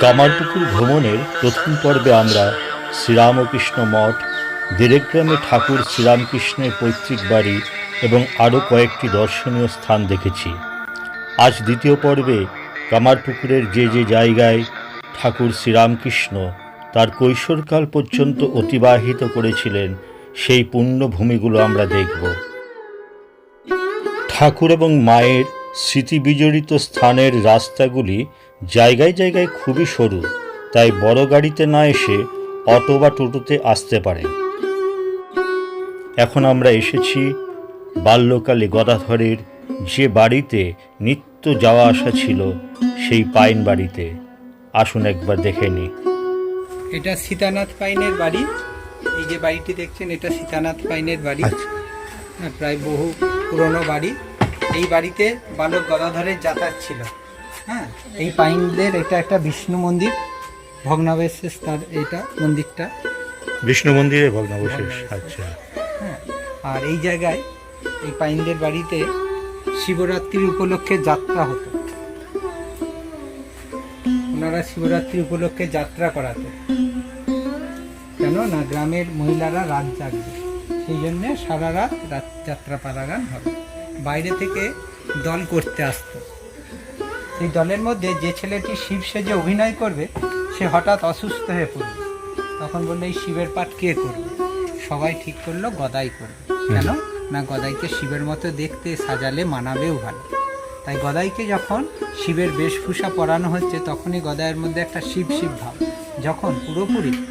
কামারপুকুর ভ্রমণের প্রথম পর্বে আমরা শ্রীরামকৃষ্ণ মঠ, দিরেগ্রামে ঠাকুর শ্রীরামকৃষ্ণের পৈতৃক বাড়ি এবং আরও কয়েকটি দর্শনীয় স্থান দেখেছি। আজ দ্বিতীয় পর্বে কামারপুকুরের যে যে জায়গায় ঠাকুর শ্রীরামকৃষ্ণ তার কৈশোরকাল পর্যন্ত অতিবাহিত করেছিলেন সেই পুণ্যভূমিগুলো আমরা দেখব। ঠাকুর এবং মায়ের স্মৃতিবিজড়িত স্থানের রাস্তাগুলি জায়গায় জায়গায় খুবই সরু, তাই বড় গাড়িতে না এসে অটো বা টোটোতে আসতে পারেন। এখন আমরা এসেছি বাল্যকালে গদাধরের যে বাড়িতে নিত্য যাওয়া আসা ছিল সেই পাইন বাড়িতে। আসুন একবার দেখে নিই। এটা সীতানাথ পাইনের বাড়ি। এই যে বাড়িটি দেখছেন এটা সীতানাথ পাইনের বাড়ি। হ্যাঁ, প্রায় বহু পুরনো বাড়ি। এই বাড়িতে বালক গদাধরের যাতায়াত ছিল। হ্যাঁ এই পাইনদের এটা একটা বিষ্ণু মন্দির। ভগ্নাবশেষ তার এটা মন্দিরটা। বিষ্ণু মন্দিরে ভগ্নাবশেষ আচ্ছা। হ্যাঁ আর এই জায়গায় এই পাইনদের বাড়িতে শিবরাত্রির উপলক্ষে যাত্রা হতো। ওনারা শিবরাত্রি উপলক্ষে যাত্রা করাতো কেন না গ্রামের মহিলারা রাত জাগবে। সেই জন্যে সারা রাত রাত যাত্রা পারাগান হবে। বাইরে থেকে দল করতে আসতো। সেই দলের মধ্যে যে ছেলেটি শিব সেজে অভিনয় করবে, সে হঠাৎ অসুস্থ হয়ে পড়বে। তখন বলল, এই শিবের পাঠ কে করবে? সবাই ঠিক করল, গদাই করবে। কেন? না, গদাইকে শিবের মতো দেখতে, সাজালে, মানাবেও ভালো। তাই গদাইকে যখন শিবের বেশভূষা পরানো হচ্ছে, তখনই গদাইয়ের মধ্যে একটা শিব শিব ভাব। যখন পুরোপুরি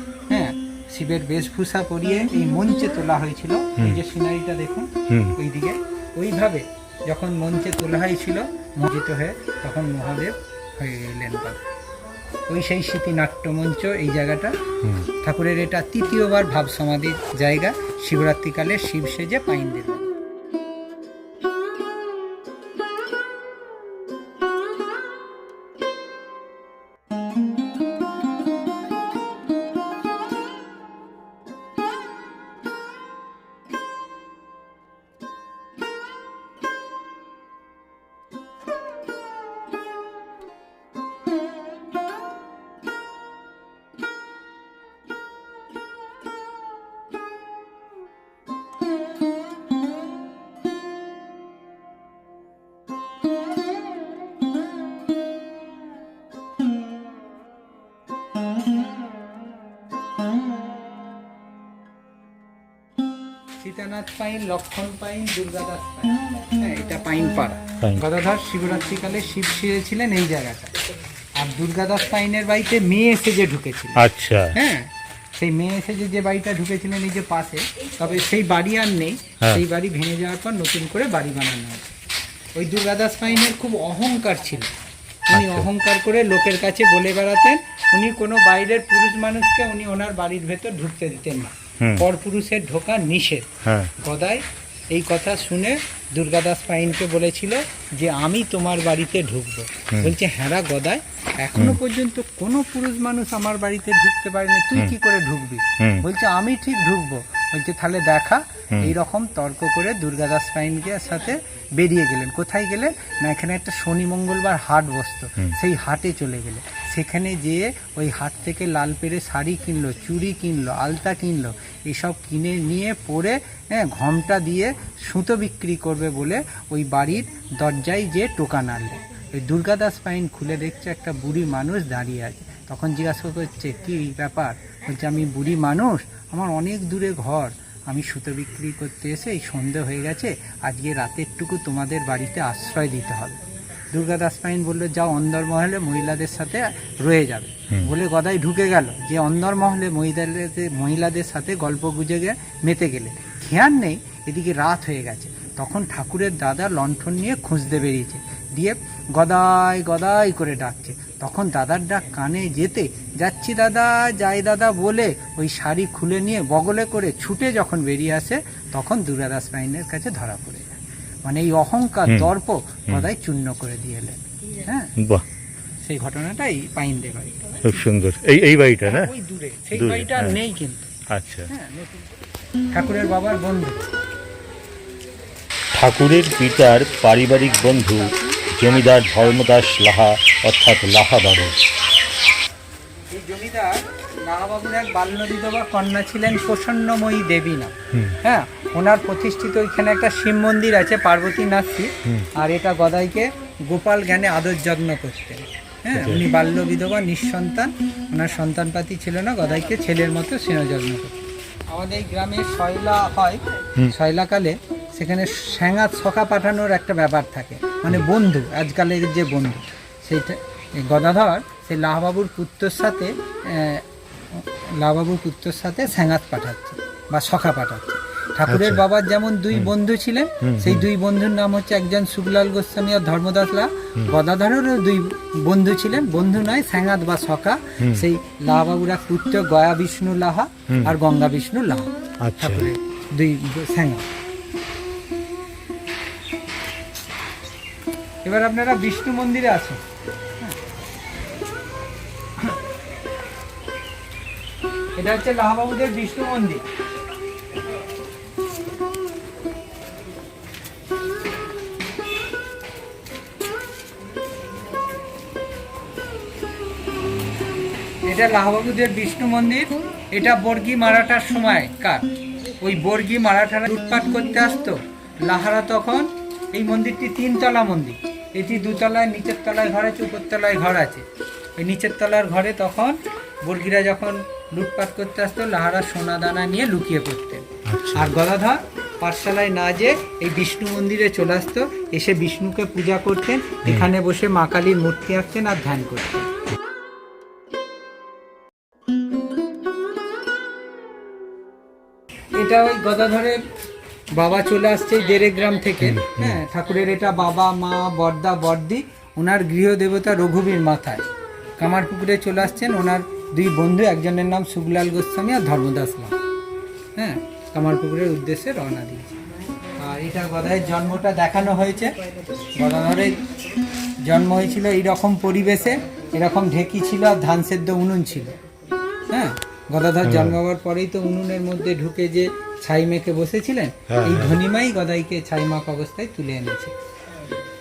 শিবের বেশভূষা পরিয়ে এই মঞ্চে তোলা হয়েছিল। এই যে সিনারিটা দেখুন ওই ওইদিকে। ওইভাবে যখন মঞ্চে তোলা হয়েছিল মঞ্চিত হয়ে তখন মহাদেব হয়ে গেলেন। ওই সেই স্মৃতি নাট্যমঞ্চ এই জায়গাটা। ঠাকুরের এটা তৃতীয়বার ভাব সমাধির জায়গা। শিবরাত্রিকালে শিব সেজে পাইন দেবে পাইন লক্ষণ পাইন দুর্গাদাস পাইন। হ্যাঁ এটা পাইন পাড়া। গদাধর শিবরাত্রিকালে শিব ছিলেন এই জায়গাটা। আর দুর্গাদাস পাইনের বাড়িতে মেয়ে এসে যে ঢুকেছিল। আচ্ছা। হ্যাঁ সেই মেয়ে এসে যে বাড়িটা ঢুকেছিলেন এই যে পাশে তবে সেই বাড়ি আর নেই। হ্যাঁ। সেই বাড়ি ভেঙে যাওয়ার পর নতুন করে বাড়ি বানানো হয়েছে ওই দুর্গাদাস পাইনের খুব অহংকার ছিল। উনি আচ্ছা। অহংকার করে লোকের কাছে বলে বেড়াতেন উনি কোনো বাইরের পুরুষ মানুষকে উনি ওনার বাড়ির ভেতর ঢুকতে দিতেন না। পরপুরুষের ঢোকা নিষেধ। গদায় গদাই এই কথা শুনে দুর্গাদাস পাইনকে বলেছিল যে আমি তোমার বাড়িতে ঢুকবো। বলছে হ্যাঁ গদাই এখনও পর্যন্ত কোনো পুরুষ মানুষ আমার বাড়িতে ঢুকতে পারেনি। তুই কি করে ঢুকবি। বলছে আমি ঠিক ঢুকবো। বলছে তাহলে দেখা। এইরকম তর্ক করে দুর্গাদাস পাইনকে সাথে বেরিয়ে গেলেন। কোথায় গেলেন? না এখানে একটা শনি মঙ্গলবার হাট বসতো। সেই হাটে চলে গেলে সেখানে যেয়ে ওই হাট থেকে লাল পেরে শাড়ি কিনলো চুড়ি কিনলো আলতা কিনলো এসব কিনে নিয়ে পরে হ্যাঁ ঘমটা দিয়ে সুতো বিক্রি করবে বলে ওই বাড়ির দরজায় যে টোকা নাড়লো ওই দুর্গাদাস পাইন খুলে দেখছে একটা বুড়ি মানুষ দাঁড়িয়ে আছে। তখন জিজ্ঞাসা করছে কি ব্যাপার? বলছে আমি বুড়ি মানুষ আমার অনেক দূরে ঘর। আমি সুতো বিক্রি করতে এসে এই সন্ধে হয়ে গেছে। আজকে রাতেরটুকু তোমাদের বাড়িতে আশ্রয় দিতে হবে। দুর্গাদাস পাইন বলল যাও অন্দরমহলে মহিলাদের সাথে রয়ে যাবে। বলে গদাই ঢুকে গেল। যে অন্দরমহলে মহিলাদের মহিলাদের সাথে গল্প গুজে গে মেতে গেলে। খেয়াল নেই এদিকে রাত হয়ে গেছে। তখন ঠাকুরের দাদা লণ্ঠন নিয়ে খুঁজতে বেরিয়েছে। দিয়ে গদাই গদাই করে ডাকছে তখন দাদার ডাক কানে যেতে যাচ্ছি দাদা যাই দাদা বলে। ওই শাড়ি খুলে নিয়ে বগলে করে ছুটে যখন বেরিয়ে আসে তখন দুর্গাদাস পাইনের কাছে ধরা পড়ে যায়। মানে এই অহংকার দর্প গদাই চূর্ণ করে দিয়ে এলেন। হ্যাঁ? বাহ। সেই ঘটনাটাই পাইন দে বাড়ি। খুব সুন্দর। এই এই বাড়িটা না? ওই দূরে। সেই বাড়িটা হ্যাঁ। নেই কিন্তু। আচ্ছা। হ্যাঁ ঠাকুরের বাবার বন্ধু। ঠাকুরের পিতার পারিবারিক বন্ধু জমিদার ধর্মদাস লাহা অর্থাৎ লাহা বাবু এই জমিদার নাহাবাবুর এক বাল্য বিধবা কন্যা ছিলেন প্রসন্নময়ী দেবী না হ্যাঁ ওনার প্রতিষ্ঠিত ওইখানে একটা শিব মন্দির আছে পার্বতী নাথী আর এটা গদাইকে গোপাল জ্ঞানে আদর যত্ন করতেন। হ্যাঁ উনি বাল্য বিধবা নিঃসন্তান। ওনার সন্তানপাতি ছিল না গদাইকে ছেলের মতো স্নেহ যত্ন করতেন। আমাদের এই গ্রামে শয়লা হয় শয়লাকালে সেখানে স্যাঙাত ছকা পাঠানোর একটা ব্যাপার থাকে। মানে বন্ধু আজকালের যে বন্ধু সেইটা গদাধর সেই লাহবাবুর পুত্রর সাথে লাহবাবুর পুত্রর সাথে স্যাঙাত পাঠাচ্ছে বা সখা পাঠাচ্ছে। ঠাকুরের আচ্ছা। বাবার যেমন দুই বন্ধু ছিলেন সেই দুই বন্ধুর নাম হচ্ছে একজন সুগলাল গোস্বামী আর ধর্মদাস লা গদাধরেরও দুই বন্ধু ছিলেন বন্ধু নয় স্যাঙাত বা সখা। সেই লাহাবাবুর পুত্র গয়া বিষ্ণু লাহা আর গঙ্গা বিষ্ণু লাহা। আচ্ছা। ঠাকুরের দুই স্যাঙা। এবার আপনারা বিষ্ণু মন্দিরে আসুন। এটা হচ্ছে লাহাবাবুদের বিষ্ণু মন্দির। এটা লাহাবাবুদের বিষ্ণু মন্দির এটা বর্গি মারাঠার সময় কার? ওই বর্গি মারাঠারা লুটপাট করতে আসতো লাহারা তখন এই মন্দিরটি তিনতলা মন্দির। এটি দুতলায় নিচের তলায় ঘর আছে উপর তলায় ঘর আছে। ওই নিচের তলার ঘরে তখন বর্গিরা যখন লুটপাট করতে আসতো লাহারা সোনা দানা নিয়ে লুকিয়ে পড়তেন। আচ্ছা। আর গদাধর পাঠশালায় না যে এই বিষ্ণু মন্দিরে চলে আসতো এসে বিষ্ণুকে পূজা করতেন এখানে বসে মা কালীর মূর্তি আঁকতেন আর ধ্যান করতেন। এটা ওই গদাধরের বাবা চলে আসছে দেড়ে গ্রাম থেকে হ্যাঁ ঠাকুরের এটা বাবা মা বর্দা বর্দি ওনার গৃহদেবতা রঘুবীর মাথায়। কামারপুকুরে চলে আসছেন ওনার দুই বন্ধু একজনের নাম সুগলাল গোস্বামী আর ধর্মদাস লাল হ্যাঁ কামারপুকুরের উদ্দেশ্যে রওনা দিয়েছে। আর এটা গদাইয়ের জন্মটা দেখানো হয়েছে। গদাধরের জন্ম হয়েছিল এইরকম পরিবেশে এরকম ঢেকি ছিল আর ধান সেদ্ধ উনুন ছিল। হ্যাঁ গদাধর জন্ম হওয়ার পরেই তো উনুনের মধ্যে ঢুকে যে ছাই মেখে বসেছিলেন হ্যাঁ, এই হ্যাঁ। ধনিমাই গদাইকে ছাই মাখ অবস্থায় তুলে এনেছে।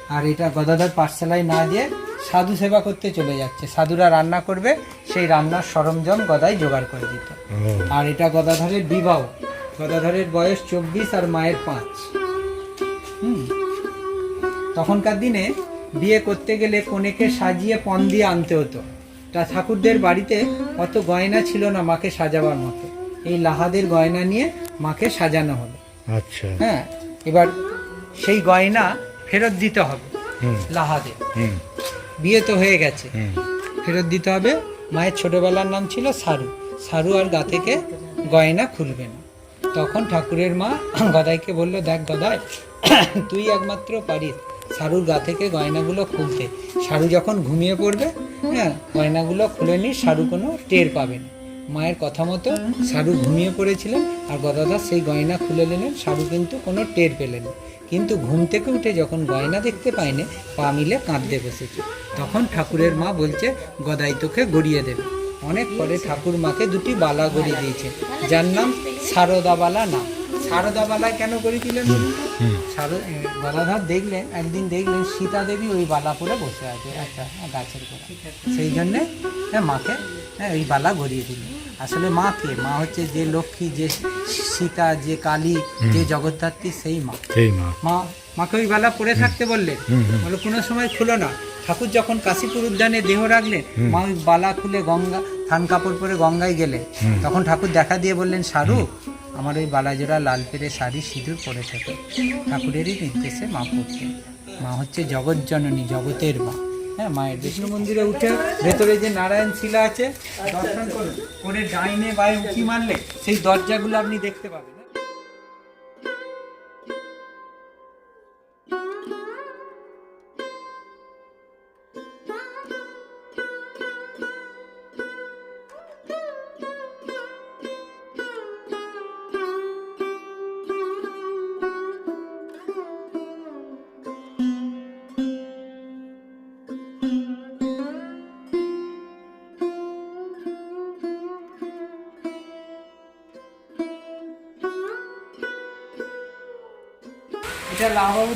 আর এটা গদাধর পাঠশালায় না দিয়ে সাধু সেবা করতে চলে যাচ্ছে। সাধুরা রান্না করবে সেই রান্নার সরঞ্জাম গদাই জোগাড় করে দিত। আর এটা গদাধরের বিবাহ। গদাধরের বয়স চব্বিশ আর মায়ের পাঁচ। হুম। তখনকার দিনে বিয়ে করতে গেলে কনেকে সাজিয়ে পণ দিয়ে আনতে হতো। তা ঠাকুরদের বাড়িতে অত গয়না ছিল না মাকে সাজাবার মতো। এই লাহাদের গয়না নিয়ে মাকে সাজানো হলো। আচ্ছা। হ্যাঁ এবার সেই গয়না ফেরত দিতে হবে লাহাদের। বিয়ে তো হয়ে গেছে। ফেরত দিতে হবে। মায়ের ছোটবেলার নাম ছিল সারু। সারু আর গা থেকে গয়না খুলবে না। তখন ঠাকুরের মা গদাইকে বলল দেখ গদাই তুই একমাত্র পারিস। সারুর গা থেকে গয়নাগুলো খুলতে। সারু যখন ঘুমিয়ে পড়বে হ্যাঁ গয়নাগুলো খুলে নিয়ে সারু কোনো টের পাবে না। মায়ের কথা মতো সারু ঘুমিয়ে পড়েছিলেন আর গদাদার সেই গয়না খুলে নিলেন, সারু কিন্তু কোনো টের পেলেন কিন্তু ঘুম থেকে উঠে যখন গয়না দেখতে পায়নি, পা মিলে কাঁদতে বসেছে। তখন ঠাকুরের মা বলছে, গদাই তোকে গড়িয়ে দেবে। অনেক পরে ঠাকুর মাকে দুটি বালা গড়িয়ে দিয়েছে, যার নাম সারদা বালা না সারদা বালা কেন এ, গদাধর দেখলেন একদিন দেখলেন সীতা দেবী ওই বালা পরে বসে আছে একটা গাছের গোড়া সেই জন্যে হ্যাঁ, মাকে হ্যাঁ, ওই বালা গড়িয়ে দিল আসলে মা কে? মা হচ্ছে যে লক্ষ্মী যে সীতা যে কালী যে জগদ্ধাত্রী সেই মা। মা। মা মাকে ওই বালা পরে থাকতে বললেন। বলে কোনো সময় খুলো না। ঠাকুর যখন কাশীপুর উদ্যানে দেহ রাখলেন মা ওই বালা খুলে গঙ্গা থান কাপড় পরে গঙ্গায় গেলে তখন ঠাকুর দেখা দিয়ে বললেন সারু আমার ওই বালাজোড়া লাল পেরে শাড়ি সিঁদুর পরে থাকে। ঠাকুরেরই নির্দেশে মা পড়তেন। মা হচ্ছে জগৎ জননী জগতের মা। হ্যাঁ মায়ের বিষ্ণু মন্দিরে উঠে ভেতরে যে নারায়ণ শিলা আছে দর্শন করুন। করে ডাইনে বায়ে উঁকি মারলে সেই দরজাগুলো আপনি দেখতে পাবেন।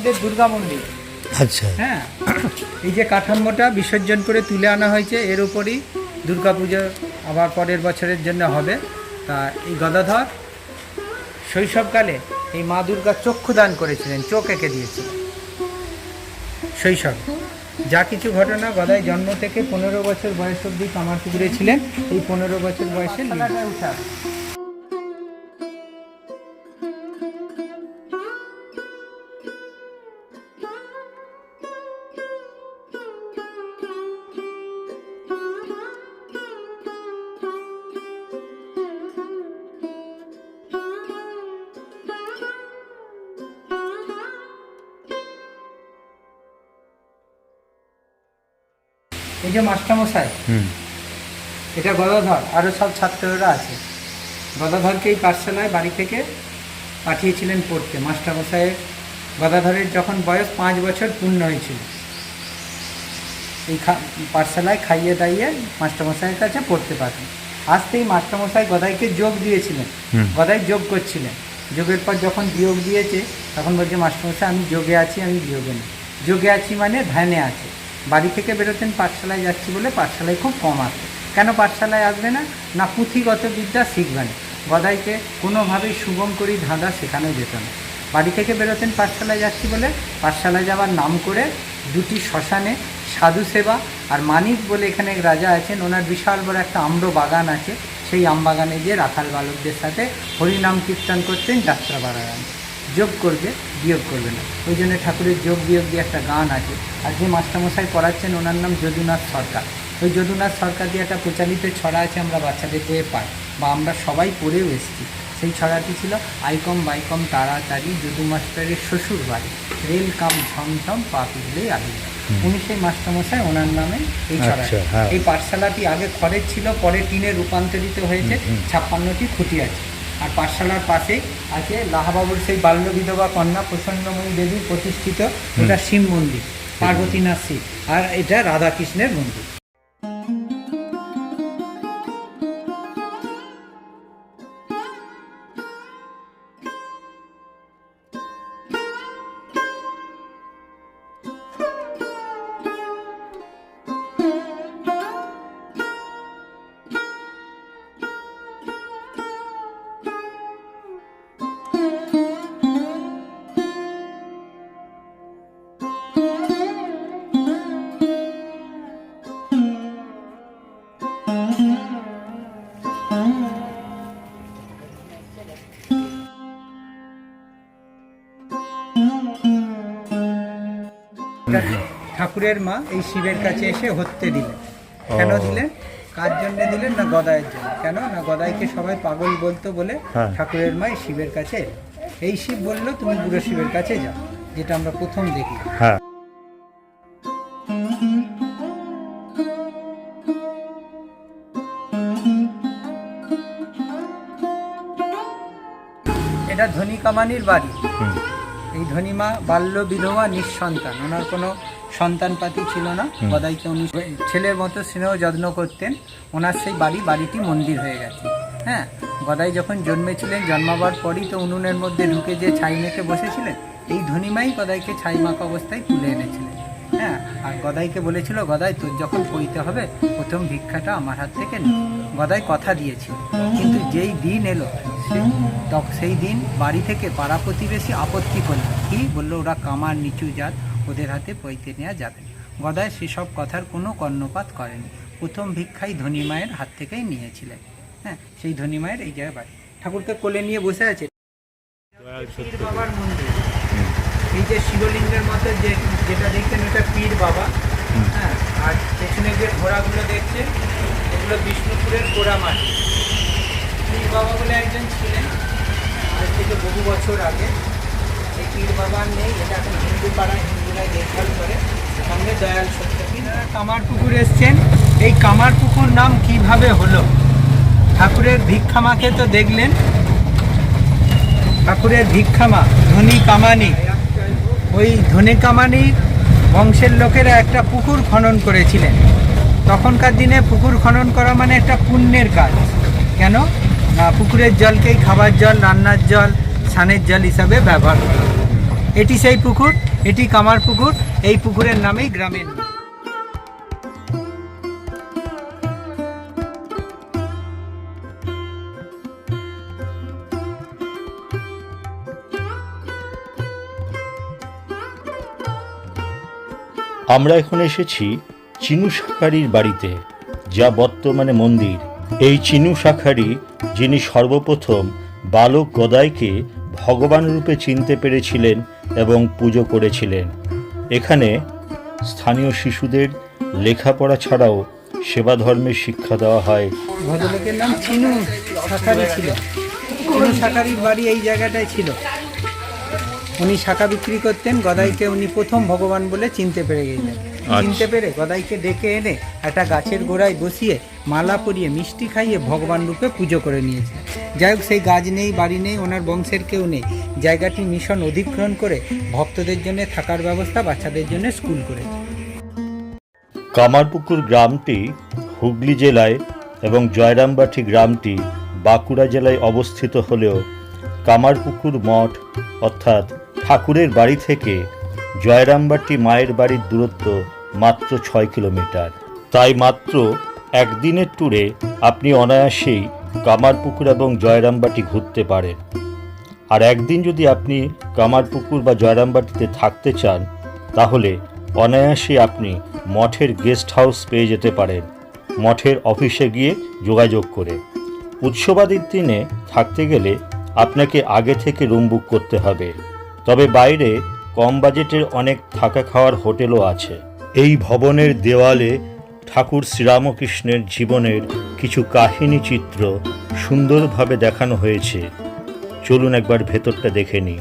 লাহবাবুদের দুর্গা মন্দির। আচ্ছা। হ্যাঁ। এই যে কাঠামোটা বিসর্জন করে তুলে আনা হয়েছে এর উপরই দুর্গাপুজো আবার পরের বছরের জন্য হবে। তা এই গদাধর শৈশবকালে এই মা দুর্গা চক্ষু দান করেছিলেন চোখ এঁকে দিয়েছিলেন। শৈশব। যা কিছু ঘটনা গদাই জন্ম থেকে পনেরো বছর বয়স অবধি কামারপুকুরে ছিলেন এই পনেরো বছর বয়সে মাস্টারমশাই এটা গদাধর আরও সব ছাত্ররা আছে। গদাধরকে এই পাঠশালায় বাড়ি থেকে পাঠিয়েছিলেন পড়তে। মাস্টারমশাইয়ের গদাধরের যখন বয়স পাঁচ বছর পূর্ণ হয়েছিল। এই পাঠশালায় খাইয়ে দাইয়ে মাস্টারমশাইয়ের কাছে পড়তে পারেন আসতেই মাস্টারমশাই গদাইকে যোগ দিয়েছিলেন। গদাই যোগ করছিলেন। যোগের পর যখন বিয়োগ দিয়েছে তখন বলছে মাস্টারমশাই আমি যোগে আছি আমি বিয়োগে নেই। যোগে আছি মানে ধ্যানে আছে। বাড়ি থেকে বেরোতেন, পাঠশালায় যাচ্ছি বলে পাঠশালায় খুব কম আসে। কেন পাঠশালায় আসবে না? না পুঁথিগত বিদ্যা শিখবে না গদাইকে কোনোভাবেই সুগম করি ধাঁধা শেখানো যেত না। বাড়ি থেকে বেরোতেন, পাঠশালায় যাচ্ছি বলে পাঠশালায় যাওয়ার নাম করে দুটি শ্মশানে সাধু সেবা আর মানিক বলে এখানে এক রাজা আছেন। ওনার বিশাল বড় একটা আম্র বাগান আছে। সেই আম বাগানে গিয়ে রাখাল বালকদের সাথে হরিনাম কীর্তন করতেন যাত্রা বাড়ান যোগ করবে বিয়োগ করবে না। ওই জন্য ঠাকুরের যোগ বিয়োগ দিয়ে একটা গান আছে। আর যে মাস্টারমশাই পড়াচ্ছেন ওনার নাম যদুনাথ সরকার। ওই যদুনাথ সরকার দিয়ে একটা প্রচালিত ছড়া আছে আমরা বাচ্চাদের বইয়ে পাই বা আমরা সবাই পড়েও এসেছি। সেই ছড়াটি ছিল আইকম বাইকম তাড়াতাড়ি যদু মাস্টারের শ্বশুর বাড়ি রেল কাম ঝমঝম পা পিছলেই আগে উনি সেই মাস্টারমশাই ওনার নামে এই ছড়া আচ্ছা, হ্যাঁ। এই পাঠশালাটি আগে খড়ের ছিল পরে টিনে রূপান্তরিত হয়েছে ছাপ্পান্নটি খুঁটি আছে। আর পাঠশালার পাশে আছে লাহাবাবুর সেই বাল্য বিধবা কন্যা প্রসন্নময়ী দেবী প্রতিষ্ঠিত এটা শিব মন্দির পার্বতীনাথ শিব। আর এটা রাধাকৃষ্ণের মন্দির। ঠাকুরের মা এই শিবের কাছে এসে হত্যে দিলেন। কেন দিলেন? কার জন্য দিলেন না গদায়ের জন্য? কেন? না গদাইকে সবাই পাগল বলতো বলে হ্যাঁ। ঠাকুরের মা শিবের কাছে এই শিব বলল তুমি বুড়ো শিবের কাছে যাও যেটা আমরা প্রথম দেখি হ্যাঁ। এটা ধনী কামানির বাড়ি। এই ধনীমা বাল্য বিধবা নিঃসন্তান। ওনার কোনো সন্তানপাতি ছিল না। হুম। গদাইকে উনি ছেলের মতো স্নেহ যত্ন করতেন। ওনার সেই বাড়ি বাড়িটি মন্দির হয়ে গেছে। হ্যাঁ গদাই যখন জন্মেছিলেন জন্মাবার পরই তো উনুনের মধ্যে ঢুকে যে ছাই মেখে বসেছিলেন এই ধনীমাই গদাইকে ছাই মাখা অবস্থায় তুলে এনেছিলেন। হ্যাঁ আর গদাইকে বলেছিল গদাই তোর যখন পইতে হবে প্রথম ভিক্ষাটা আমার হাত থেকে গদাই কথা দিয়েছিল। কিন্তু যেই দিন এলো সে- তখ- সেই দিন বাড়ি থেকে পাড়া প্রতিবেশী আপত্তি করল। কি? বলল ওরা কামার নিচু জাত ওদের হাতে পৈতে নেওয়া যাবে গদায় সেসব কথার কোনো কর্ণপাত করেনি। প্রথম ভিক্ষাই ধনী মায়ের হাত থেকেই নিয়েছিলেন। হ্যাঁ সেই ধনী মায়ের এই জায়গায় বাড়ি। ঠাকুরকে কোলে নিয়ে বসে আছে। বাবার মন্দির। এই যে শিবলিঙ্গের মতো যে যেটা দেখছেন ওটা পীর বাবা। হ্যাঁ আর পেছনে যে ঘোড়াগুলো দেখছেন এগুলো বিষ্ণুপুরের ঘোড়া মাটি পীর বাবা বলে একজন ছিলেন। আজ থেকে বহু বছর আগে। এই পীর বাবা নেই, এটা এখন হিন্দু পাড়ায় হিন্দুরাই দেখভাল করে। সঙ্গে দয়াল সত্যপীর কামার পুকুর এসছেন, এই কামার পুকুর নাম কীভাবে হলো? ঠাকুরের ভিক্ষামাকে তো দেখলেন। ঠাকুরের ভিক্ষামা ধনী কামানি। ওই ধনী কামানির বংশের লোকেরা একটা পুকুর খনন করেছিলেন। তখনকার দিনে পুকুর খনন করা মানে একটা পুণ্যের কাজ। কেন? পুকুরের জলকেই খাবার জল, রান্নার জল স্নানের জল হিসাবে ব্যবহার করা এটি সেই পুকুর, এটি কামার পুকুর, এই পুকুরের নামেই গ্রামের। আমরা এখন এসেছি চিনু শাখারির বাড়িতে, যা বর্তমানে মন্দির এই চিনু শাখারি, যিনি সর্বপ্রথম বালক গদাইকে ভগবান রূপে চিনতে পেরেছিলেন এবং পুজো করেছিলেন। এখানে স্থানীয় শিশুদের লেখাপড়া ছাড়াও সেবা ধর্মের শিক্ষা দেওয়া হয়। ভদ্রলোকের নাম চিনু শাকারি ছিল। চিনু শাকারির বাড়ি এই জায়গাটায় ছিল। উনি শাখা বিক্রি করতেন, গদাইকে উনি প্রথম ভগবান বলে চিনতে পেরে গেলেন। চিনতে পেরে গদাইকে ডেকে এনে একটা গাছের গোড়ায় বসিয়ে মালা পরিয়ে মিষ্টি খাইয়ে ভগবান রূপে পুজো করে নিয়েছে। যাই হোক সেই গাছ নেই বাড়ি নেই ওনার বংশের কেউ নেই। জায়গাটি মিশন অধিগ্রহণ করে ভক্তদের জন্য থাকার ব্যবস্থা বাচ্চাদের জন্য স্কুল করেছে। কামারপুকুর গ্রামটি হুগলি জেলায় এবং জয়রামবাটি গ্রামটি বাঁকুড়া জেলায় অবস্থিত হলেও কামারপুকুর মঠ অর্থাৎ ঠাকুরের বাড়ি থেকে জয়রামবাটি মায়ের বাড়ির দূরত্ব মাত্র ছয় কিলোমিটার। তাই মাত্র একদিনের ট্যুরে আপনি অনায়াসেই কামারপুকুর এবং জয়রামবাটি ঘুরতে পারেন। আর একদিন যদি আপনি কামারপুকুর বা জয়রামবাটিতে থাকতে চান, তাহলে অনায়াসে আপনি মঠের গেস্ট হাউস পেয়ে যেতে পারেন। মঠের অফিসে গিয়ে যোগাযোগ করে। উৎসবাদির দিনে থাকতে গেলে আপনাকে আগে থেকে রুম বুক করতে হবে। তবে বাইরে কম বাজেটের অনেক থাকা খাওয়ার হোটেলও আছে। এই ভবনের দেওয়ালে ঠাকুর শ্রীরামকৃষ্ণের জীবনের কিছু কাহিনী চিত্র সুন্দরভাবে দেখানো হয়েছে। চলুন একবার ভেতরটা দেখে নিই।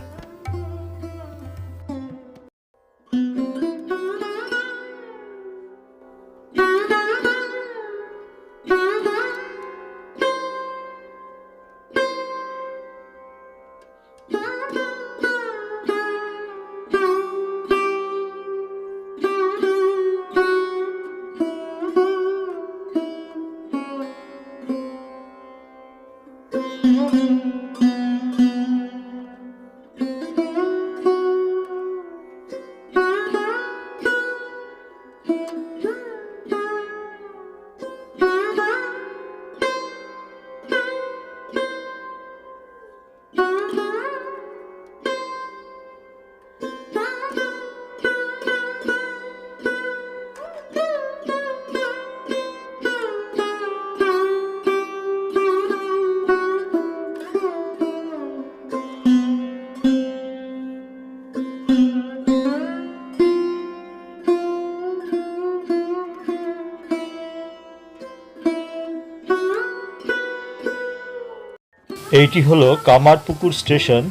এইটি হলো কামারপুকুর স্টেশন,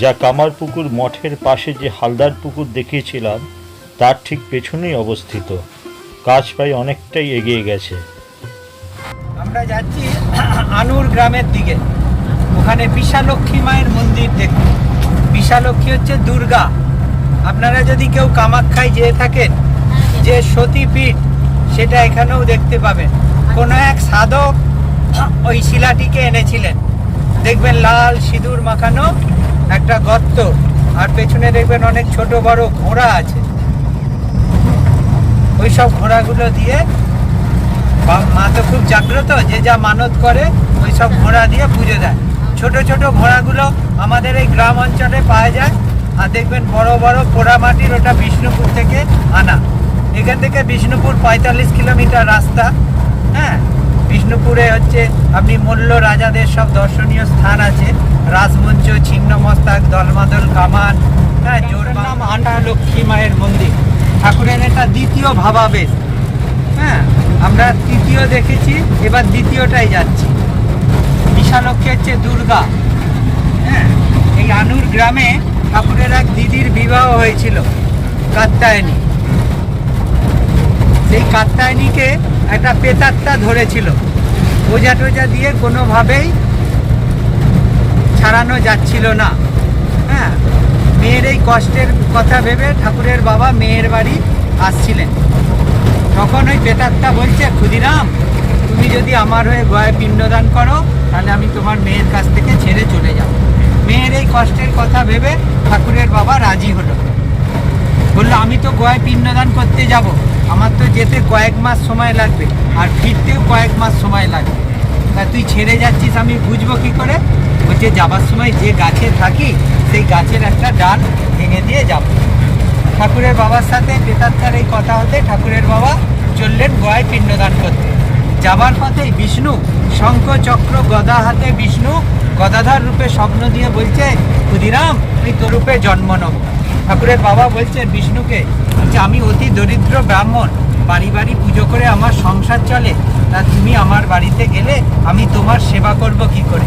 যা কামারপুকুর মঠের পাশে যে হালদার পুকুর দেখিয়েছিলাম, তার ঠিক পেছনেই অবস্থিত। কাজ প্রায় অনেকটাই এগিয়ে গেছে। আমরা যাচ্ছি আনুর গ্রামের দিকে। ওখানে বিশালক্ষী মায়ের মন্দির দেখুন। বিশালক্ষী হচ্ছে দুর্গা। আপনারা যদি কেউ কামাখ্যায় যেয়ে থাকেন, যে সতীপীঠ, সেটা এখানেও দেখতে পাবেন। কোনো এক সাধক ওই শিলাটিকে এনেছিলেন। দেখবেন লাল সিঁদুর মাখানো একটা গর্ত, আর পেছনে দেখবেন অনেক ছোট বড় ঘোড়া আছে। ওই সব ঘোড়াগুলো দিয়ে মা তো খুব জাগ্রত যে যা মানত করে ওই সব ঘোড়া দিয়ে পুজো দেয়। ছোট ছোট ঘোড়াগুলো আমাদের এই গ্রাম অঞ্চলে পাওয়া যায়, আর দেখবেন বড় বড় পোড়ামাটির ওটা বিষ্ণুপুর থেকে আনা। এখান থেকে বিষ্ণুপুর পঁয়তাল্লিশ কিলোমিটার রাস্তা হ্যাঁ? বিষ্ণুপুরে হচ্ছে আপনি মল্ল রাজাদের সব দর্শনীয় স্থান আছে। রাজমঞ্চ ছিন্নমস্তাক দলমাদল কামান হ্যাঁ জোর নাম আন্ডা লক্ষ্মী মায়ের মন্দির। ঠাকুরের এটা দ্বিতীয় ভাবাবেশ। হ্যাঁ আমরা তৃতীয় দেখেছি এবার দ্বিতীয়টাই যাচ্ছি। বিশালক্ষী হচ্ছে দুর্গা। হ্যাঁ এই আনুর গ্রামে ঠাকুরের এক দিদির বিবাহ হয়েছিল কাত্তায়নী সেই কাত্তায়নীকে একটা পেতাত্তা ধরেছিল। ওজা টোজা দিয়ে কোনোভাবেই ছাড়ানো যাচ্ছিল না। হ্যাঁ মেয়ের এই কষ্টের কথা ভেবে ঠাকুরের বাবা মেয়ের বাড়ি আসছিলেন। তখন ওই বেতারটা বলছে, ক্ষুদিরাম, তুমি যদি আমার হয়ে গয়ে পিণ্ডদান করো, তাহলে আমি তোমার মেয়ের কাছ থেকে ছেড়ে চলে যাব। মেয়ের এই কষ্টের কথা ভেবে ঠাকুরের বাবা রাজি হলো। বলল, আমি তো গয় পিণ্ডদান করতে যাব। আমার তো যেতে কয়েক মাস সময় লাগবে, আর ফিরতেও কয়েক মাস সময় লাগবে। তা তুই ছেড়ে যাচ্ছিস, আমি বুঝব কি করে? বলছে, যাবার সময় যে গাছে থাকি, সেই গাছের একটা ডাল ভেঙে দিয়ে যাব। ঠাকুরের বাবার সাথে প্রেতাত্মার এই কথা হতে ঠাকুরের বাবা চললেন গয় পিণ্ডদান করতে। যাবার পথেই বিষ্ণু, শঙ্খ, চক্র, গদা হাতে বিষ্ণু, গদাধার রূপে স্বপ্ন দিয়ে বলছে, ক্ষুদিরাম, আমি তোর রূপে জন্ম নেব। ঠাকুরের বাবা বলছেন, বিষ্ণুকে যে আমি অতি দরিদ্র ব্রাহ্মণ, বাড়ি বাড়ি পুজো করে আমার সংসার চলে, তা তুমি আমার বাড়িতে গেলে আমি তোমার সেবা করব কি করে?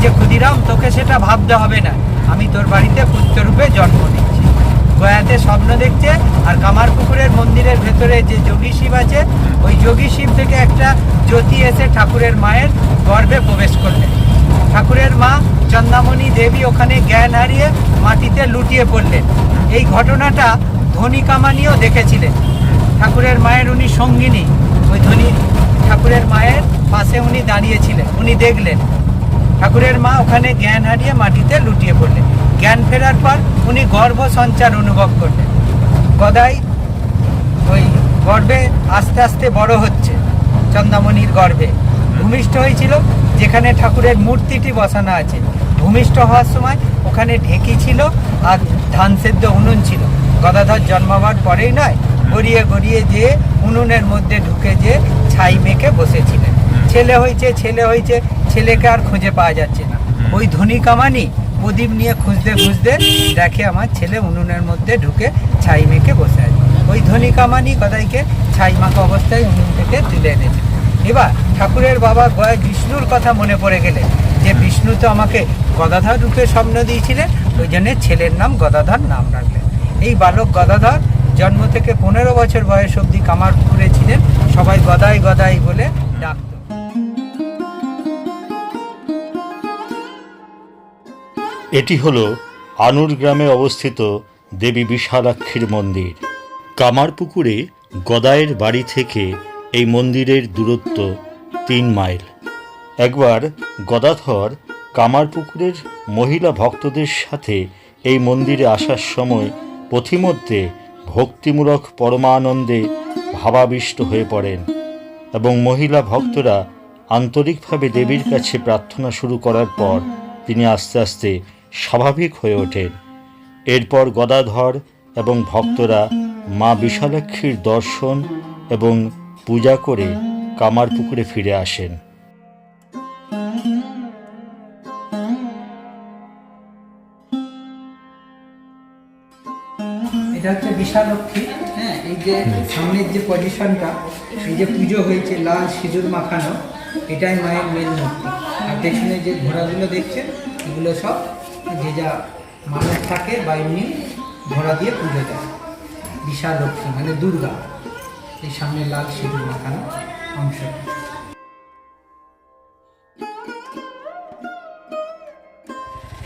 যে ক্ষুদিরাম, তোকে সেটা ভাবতে হবে না, আমি তোর বাড়িতে পুত্ররূপে জন্ম নিচ্ছি। গয়াতে স্বপ্ন দেখছে আর কামারপুকুরের মন্দিরের ভেতরে যে যোগী শিব আছে, ওই যোগী শিব থেকে একটা জ্যোতি এসে ঠাকুরের মায়ের গর্ভে প্রবেশ করলেন। ঠাকুরের মা চন্দামণি দেবী ওখানে জ্ঞান হারিয়ে মাটিতে লুটিয়ে পড়লেন। এই ঘটনাটা ধনী কামানিও দেখেছিলেন। ঠাকুরের মায়ের উনি সঙ্গিনী। ওই ধনী ঠাকুরের মায়ের পাশে উনি দাঁড়িয়েছিলেন। উনি দেখলেন, ঠাকুরের মা ওখানে জ্ঞান হারিয়ে মাটিতে লুটিয়ে পড়লেন। জ্ঞান ফেরার পর উনি গর্ভ সঞ্চার অনুভব করলেন। গদাই ওই গর্ভে আস্তে আস্তে বড় হচ্ছে, চন্দামণির গর্ভে ভূমিষ্ঠ হয়েছিল যেখানে ঠাকুরের মূর্তিটি বসানো আছে। ভূমিষ্ঠ হওয়ার সময় ওখানে ঢেকি ছিল আর ধান সেদ্ধ উনুন ছিল। গদাধর জন্মাবার পরেই নয় গড়িয়ে গড়িয়ে যে উনুনের মধ্যে ঢুকে যে ছাই মেখে বসেছিলেন। ছেলে হয়েছে ছেলে হয়েছে ছেলেকে আর খুঁজে পাওয়া যাচ্ছে না। ওই ধনী কামানি প্রদীপ নিয়ে খুঁজতে খুঁজতে দেখে আমার ছেলে উনুনের মধ্যে ঢুকে ছাই মেখে বসে আছে। ওই ধনী কামানি গদাইকে ছাই মাখা অবস্থায় উনুন থেকে তুলে এনেছে। এবার ঠাকুরের বাবা গয় বিষ্ণুর কথা মনে পড়ে গেলেন যে বিষ্ণু তো আমাকে গদাধর রূপে স্বপ্ন দিয়েছিলেন ওই জন্য ছেলের নাম গদাধর নাম রাখলেন। এই বালক গদাধর জন্ম থেকে পনেরো বছর বয়স অবধি কামারপুকুরে ছিলেন সবাই গদাই গদাই বলে ডাকত। এটি হল আনুর গ্রামে অবস্থিত দেবী বিশালাক্ষীর মন্দির। কামারপুকুরে গদায়ের বাড়ি থেকে এই মন্দিরের দূরত্ব তিন মাইল। একবার গদাধর কামারপুকুরের মহিলা ভক্তদের সাথে এই মন্দিরে আসার সময় পথিমধ্যে ভক্তিমূলক পরমানন্দে ভাবাবিষ্ট হয়ে পড়েন এবং মহিলা ভক্তরা আন্তরিকভাবে দেবীর কাছে প্রার্থনা শুরু করার পর তিনি আস্তে আস্তে স্বাভাবিক হয়ে ওঠেন। এরপর গদাধর এবং ভক্তরা মা বিশালাক্ষীর দর্শন এবং পূজা করে কামার পুকুরে ফিরে আসেন। এটা হচ্ছে বিশাল লক্ষ্মী হ্যাঁ? এই যে সামনের যে পজিশনটা এই যে পুজো হয়েছে লাল সিঁদুর মাখানো এটাই মায়ের মেন মূর্তি। আর পেছনে যে ঘোড়াগুলো দেখছেন এগুলো সব যে যা মানুষ থাকে বা এমনি ঘোড়া দিয়ে পুজো দেয়। বিশাল লক্ষ্মী মানে দুর্গা। এই সামনে লাল সিঁদুর মাখানো অংশ।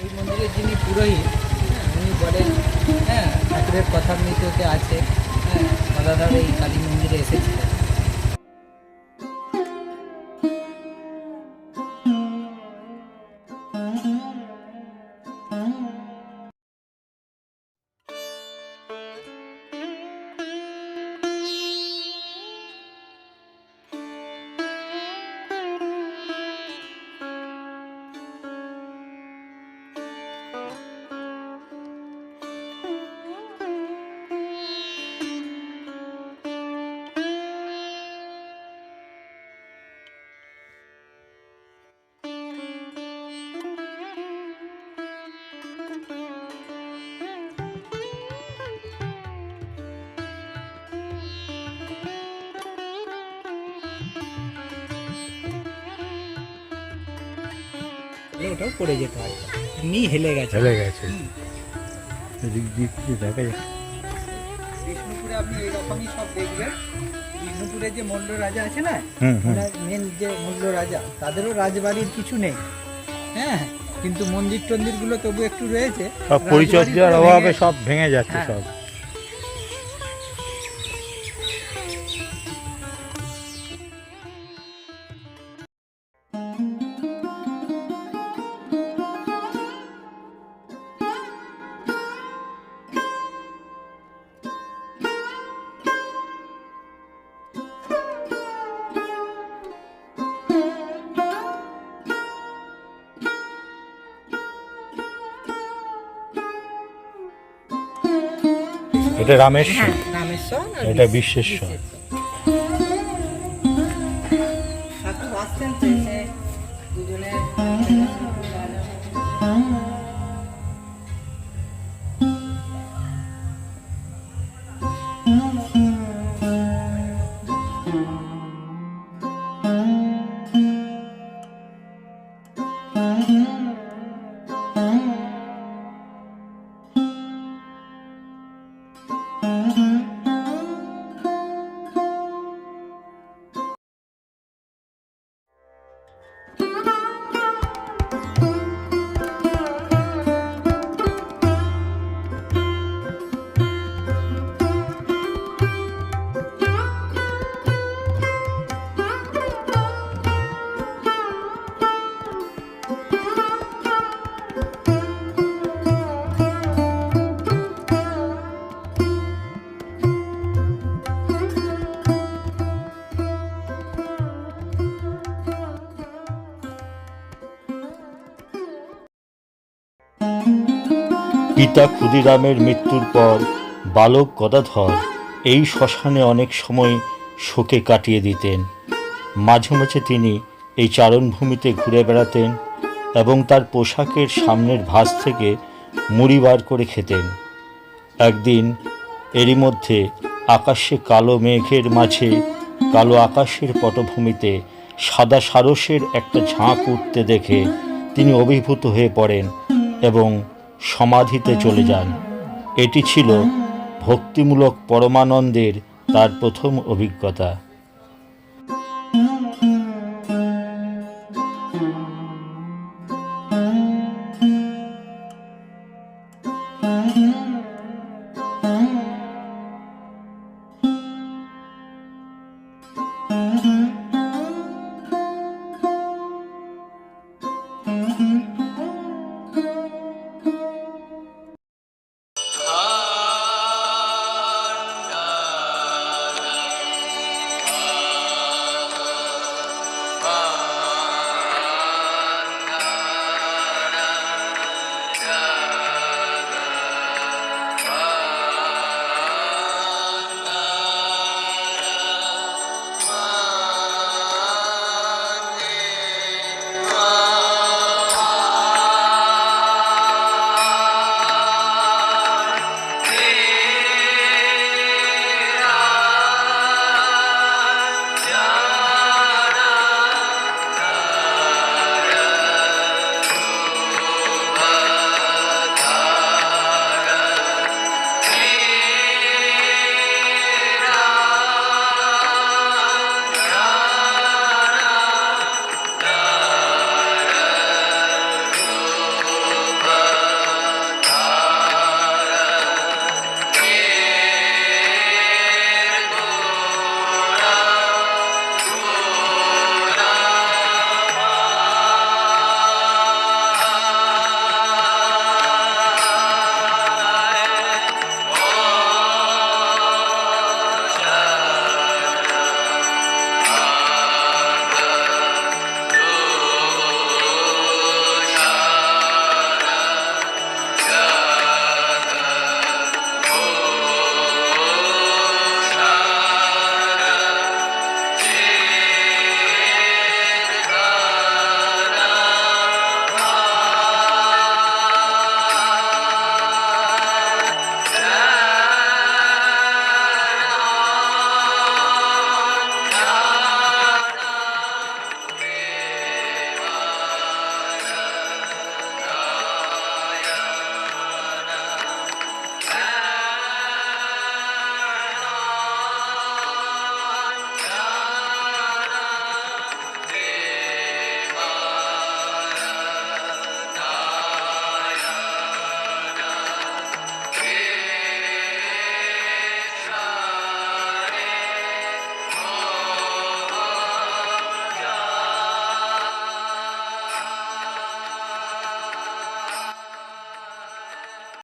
এই মন্দিরের যিনি পুরোহিত, উনি বলেন হ্যাঁ ঠাকুরের কথা মৃত্যুতে আছে হ্যাঁ গদাধর এই কালী মন্দিরে এসেছিলেন। ওটাও পড়ে যেতে হয়। এমনি হেলে গেছে। চলে গেছে। এদিক দিয়ে দেখা যায় বিষ্ণুপুরে আপনি এইরকমই সব দেখবেন। বিষ্ণুপুরে যে মল্ল রাজা আছে না। মেন যে মল্ল রাজা তাদেরও রাজবাড়ির কিছু নেই। হ্যাঁ কিন্তু মন্দির টন্দিরগুলো তবু একটু রয়েছে। সব পরিচর্যার অভাবে সব ভেঙে যাচ্ছে হ্যাঁ। সব। এটা রামেশ্বর হ্যাঁ এটা। বিশ্বেশ্বর পিতা ক্ষুদিরামের মৃত্যুর পর বালক গদাধর এই শ্মশানে অনেক সময় শোকে কাটিয়ে দিতেন। মাঝে মাঝে তিনি এই চারণভূমিতে ঘুরে বেড়াতেন এবং তার পোশাকের সামনের ভাঁজ থেকে মুড়ি বার করে খেতেন। একদিন এরই মধ্যে আকাশে কালো মেঘের মাঝে কালো আকাশের পটভূমিতে সাদা সারসের একটা ঝাঁক উঠতে দেখে তিনি অভিভূত হয়ে পড়েন এবং সমাধিতে চলে যান। এটি ছিল ভক্তিমূলক পরমানন্দের তার প্রথম অভিজ্ঞতা।